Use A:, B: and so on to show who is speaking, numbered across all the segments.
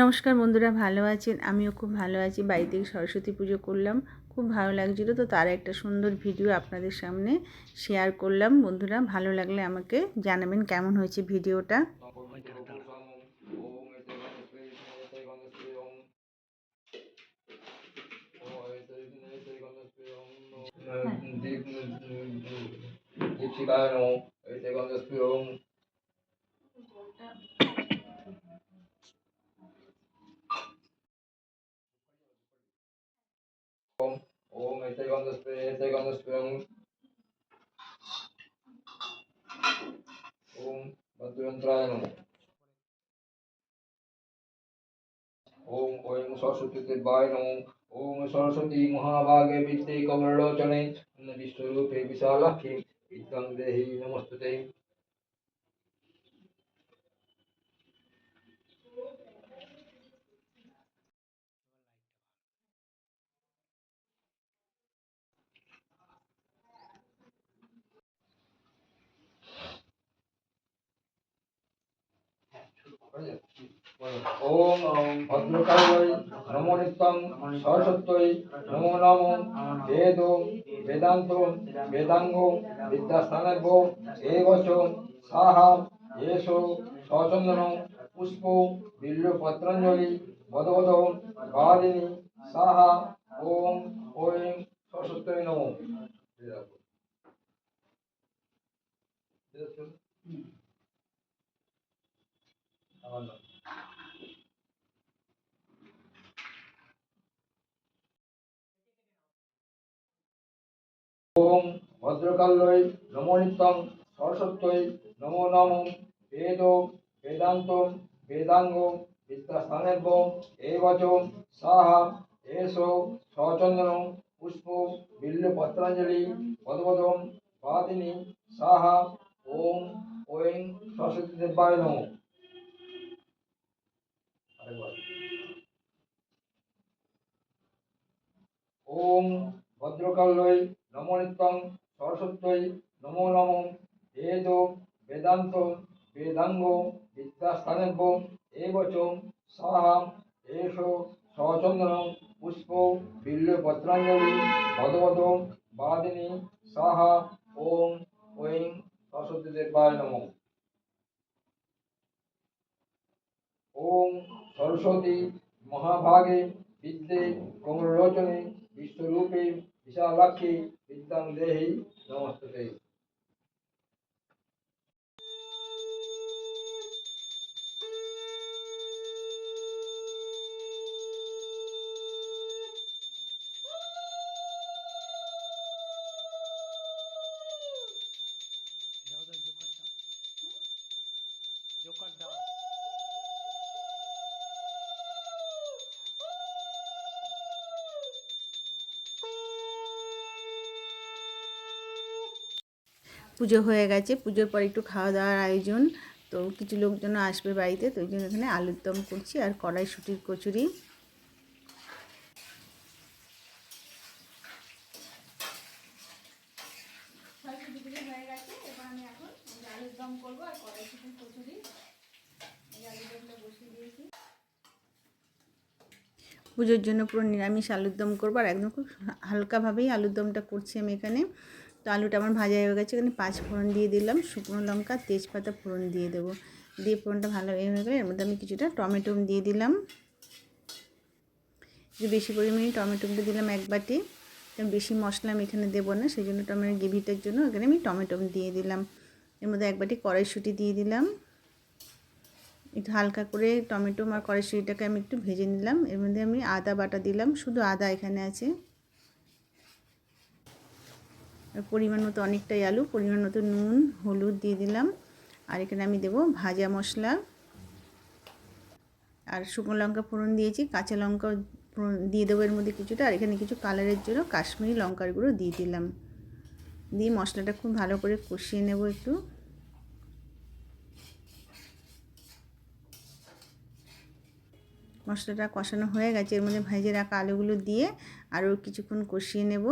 A: নমস্কার বন্ধুরা ভালো আছেন? আমিও খুব ভালো আছি। বাড়িতে সরস্বতী পুজো করলাম। খুব ভালো লাগছিল তো তার একটা সুন্দর ভিডিও আপনাদের সামনে শেয়ার করলাম। বন্ধুরা ভালো লাগলে আমাকে জানাবেন কেমন হয়েছে ভিডিওটা।
B: দীপশিকায় ভদ্রযন্ত্রায় নম ওম ওম সরস্বতী দেবায় নম ওম সরস্বতী মহাভাগে বিদ্যে কমলোচনে বিশ্বরূপে বিশালাক্ষী বিদ্যাং ওম ভদ্রকাল্যৈ নমো নিত্যং নমো নম বেদ বেদান্ত বেদাঙ্গ বিদ্যাস্থানভ্য এবচ সাহা এসো সচন্দন পুষ্প বিল্ল পত্রাঞ্জলি বদবদ বাদিনী সাহা ওম ওম সরস্বত্যৈ নমঃ আমার নাম ওম ভদ্রকাল্যৈ নমো নিত্যং সরস্বত্যৈ নমো নম বেদ বেদান্ত বেদাঙ্গ বিদ্যাস্থানেভ্য এবচ সাহা এসো সচন্দন পুষ্প বিল্ল পত্রাঞ্জলি পদবদম বাদিনী সাহা ওম ওং সরস্বতী দেবায় নম ওম ভদ্রকাল্যৈ নমো নিত্যং সরস্বত্যৈ নমো নম। বেদ বেদান্ত বেদাঙ্গ বিদ্যাস্থানেভ্য এবচ সাহা এষো সচন্দন পুষ্প বিল্ল পত্রাঞ্জলি ভদবদ বাদিনী সাহা ওম ওং সরস্বতী দেবায় নমঃ। ওম সরস্বতী মহাভাগে বিদ্যে কমলোচনে বিশ্বরূপে বিশালাক্ষী বিদ্যাং দেহি নমস্তে
A: পুজো হয়ে গেছে পুজোর পর একটু খাওয়া দাওয়ার আয়োজন। তো কিছু লোকজন আসবে বাড়িতে তো ওই জন্য এখানে আলুর দম করছি আর কড়াইশুটির কচুরি। পুজোর জন্য পুরো নিরামিষ আলুর দম করব আর একদম খুব হালকাভাবেই আলুর দমটা করছি আমি এখানে। তো আলুটা আমার ভাজা হয়ে গেছে, এখানে পাঁচ ফোড়ন দিয়ে দিলাম, শুকনো লঙ্কা, তেজপাতা ফোড়ন দিয়ে দেবো। দিয়ে ফোড়নটা ভালো এ হয়ে গেলে এর মধ্যে আমি কিছুটা টমেটো দিয়ে দিলাম। একটু বেশি পরিমাণে টমেটোটা দিলাম এক বাটি। বেশি মশলা আমি এখানে দেবো না, সেই জন্য টমেটো গ্রেভিটার জন্য এখানে আমি টমেটো দিয়ে দিলাম। এর মধ্যে এক বাটি কড়াইশুঁটি দিয়ে দিলাম। একটু হালকা করে টমেটো আর কড়াইশুঁটিটাকে আমি একটু ভেজে নিলাম। এর মধ্যে আমি আদা বাটা দিলাম, শুধু আদা এখানে আছে। পরিমাণ মতো অনেকটাই আলু, পরিমাণ মতো নুন, হলুদ দিয়ে দিলাম। আর এখানে আমি দেবো ভাজা মশলা। আর শুকনো লঙ্কা ফোড়ন দিয়েছি, কাঁচা লঙ্কা ফোড়ন দিয়ে দেবো এর মধ্যে কিছুটা। আর এখানে কিছু কালারের জন্য কাশ্মীরি লঙ্কার গুঁড়ো দিয়ে দিলাম। দিয়ে মশলাটা খুব ভালো করে কষিয়ে নেব একটু। মশলাটা কষানো হয়ে গেছে, এর মধ্যে ভেজে রাখা আলুগুলো দিয়ে আরও কিছুক্ষণ কষিয়ে নেব।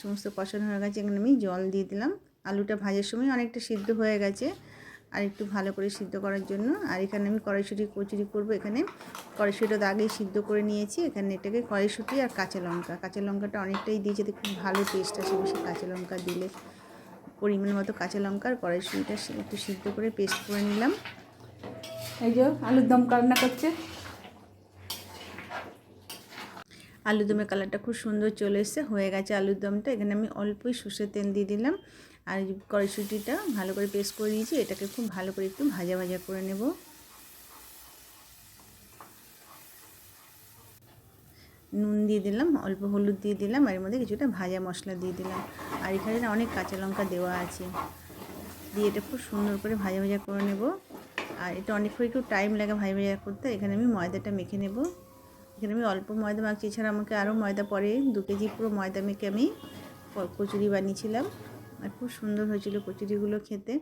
A: সমস্ত কষানো হয়ে গেছে, এখানে আমি জল দিয়ে দিলাম। আলুটা ভাজার সময় অনেকটা সিদ্ধ হয়ে গেছে, আর একটু ভালো করে সিদ্ধ করার জন্য। আর এখানে আমি কড়াইশুঁটি, কচুরি করব এখানে। কড়াইশুঁটিটা তো আগেই সিদ্ধ করে নিয়েছি। এখানে এটাকে কড়াইশুঁটি আর কাঁচা লঙ্কা। কাঁচা লঙ্কাটা অনেকটাই দিয়েছি যাতে খুব ভালো টেস্ট আসে বেশি কাঁচা লঙ্কা দিলে। পরিমাণ মতো কাঁচা লঙ্কা আর কড়াইশুঁটিটা একটু সিদ্ধ করে পেস্ট করে নিলাম।
C: এই যে আলুর দম রান্না করছে?
A: আলুর দমের কালারটা খুব সুন্দর চলে এসেছে, হয়ে গেছে আলুর দমটা এখানে আমি অল্পই সর্ষের তেল দিয়ে দিলাম। আর কড়াইশুঁটিটা ভালো করে পেস্ট করে দিয়েছি এটাকে খুব ভালো করে একটু ভাজা ভাজা করে নেব। নুন দিয়ে দিলাম, অল্প হলুদ দিয়ে দিলাম, আর এর মধ্যে কিছুটা ভাজা মশলা দিয়ে দিলাম। আর এখানে না অনেক কাঁচা লঙ্কা দেওয়া আছে। দিয়ে এটা খুব সুন্দর করে ভাজা ভাজা করে নেব। আর এটা অনেকক্ষণ একটু টাইম লাগে ভাজা ভাজা করতে, এখানে আমি ময়দাটা মেখে নেব। এখানে আমি অল্প ময়দা মাখছি। এছাড়া আমাকে আরও ময়দা পরে দু কেজি পুরো ময়দা মেখে আমি কচুরি বানিয়েছিলাম। আর খুব সুন্দর হয়েছিল কচুরিগুলো খেতে।